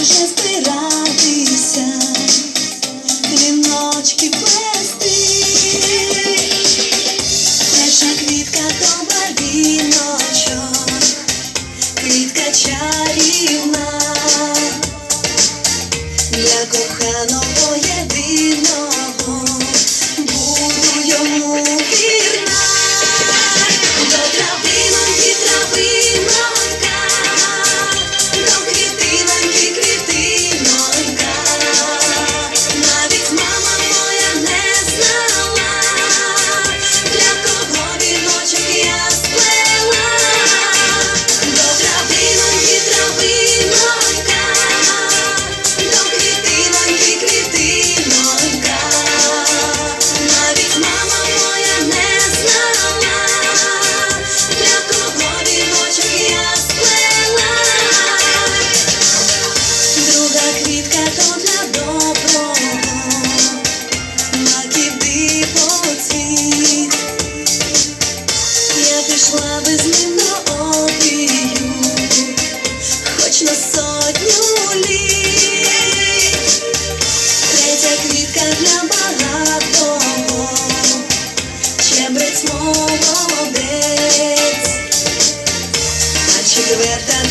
hoje esperar.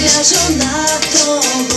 А четверта